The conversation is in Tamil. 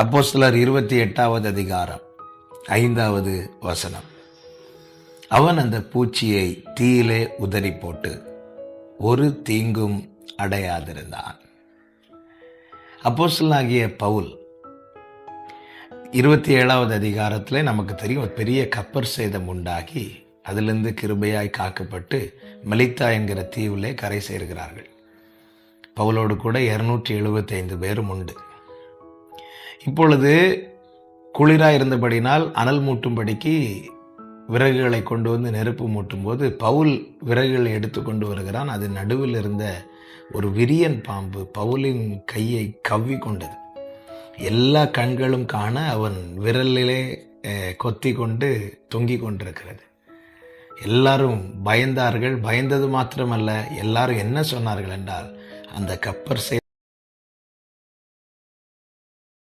அப்போஸ்தலர் இருபத்தி எட்டாவது அதிகாரம் ஐந்தாவது வசனம். அவன் அந்த பூச்சியை தீயிலே உதறி போட்டு ஒரு தீங்கும் அடையாதிருந்தான். அப்போஸ்தலனாகிய பவுல் இருபத்தி ஏழாவது அதிகாரத்தில் நமக்கு தெரியும் ஒரு பெரிய கப்பர் சேதம் உண்டாகி அதிலிருந்து கிருபையாய் காக்கப்பட்டு மலித்தா என்கிற தீவிலே கரை சேர்கிறார்கள். பவுலோடு கூட இருநூற்றி எழுபத்தைந்து பேரும் உண்டு. இப்பொழுது குளிராக இருந்தபடினால் அனல் மூட்டும்படிக்கு விறகுகளை கொண்டு வந்து நெருப்பு மூட்டும் போது பவுல் விறகுகளை எடுத்து கொண்டு வருகிறான். அது நடுவில் இருந்த ஒரு விரியன் பாம்பு பவுலின் கையை கவ்வி கொண்டது. எல்லா கண்களும் காண அவன் விரலிலே கொத்தி கொண்டு தொங்கிக் கொண்டிருக்கிறது. எல்லாரும் பயந்தார்கள். பயந்தது மாத்திரமல்ல எல்லாரும் என்ன சொன்னார்கள் என்றால் அந்த கப்பர் சே